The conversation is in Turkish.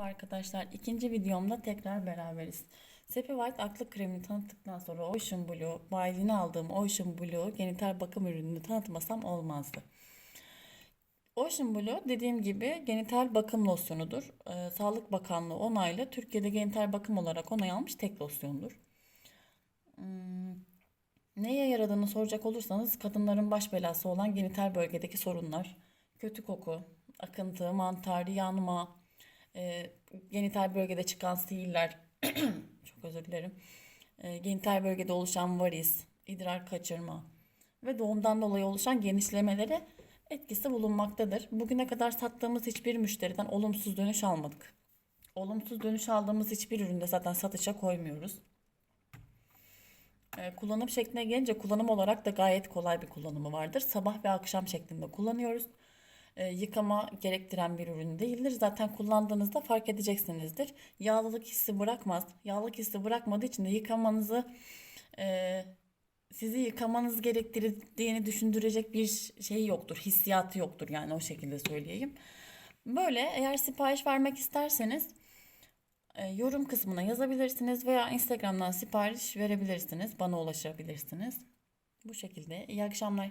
Merhaba arkadaşlar. İkinci videomda tekrar beraberiz. Sepi White aklı kremini tanıttıktan sonra Ocean Blue, bayiliğini aldığım Ocean Blue genital bakım ürününü tanıtmasam olmazdı. Ocean Blue dediğim gibi genital bakım losyonudur. Ee, Sağlık Bakanlığı onaylı Türkiye'de genital bakım olarak onay almış tek losyondur. Hmm, Neye yaradığını soracak olursanız kadınların baş belası olan genital bölgedeki sorunlar, kötü koku, akıntı, mantar, yanma, e, genital bölgede çıkan sihirler, çok özür dilerim, e, genital bölgede oluşan varis, idrar kaçırma ve doğumdan dolayı oluşan genişlemelere etkisi bulunmaktadır. Bugüne kadar sattığımız hiçbir müşteriden olumsuz dönüş almadık. Olumsuz dönüş aldığımız hiçbir üründe zaten satışa koymuyoruz. E, kullanım şekline gelince kullanım olarak da gayet kolay bir kullanımı vardır. Sabah ve akşam şeklinde kullanıyoruz. E, yıkama gerektiren bir ürün değildir. Zaten kullandığınızda fark edeceksinizdir. Yağlılık hissi bırakmaz. Yağlılık hissi bırakmadığı için de yıkamanızı e, sizi yıkamanız gerektirdiğini düşündürecek bir şey yoktur. Hissiyatı yoktur yani o şekilde söyleyeyim. Böyle eğer sipariş vermek isterseniz e, yorum kısmına yazabilirsiniz veya Instagram'dan sipariş verebilirsiniz. Bana ulaşabilirsiniz. Bu şekilde. İyi akşamlar.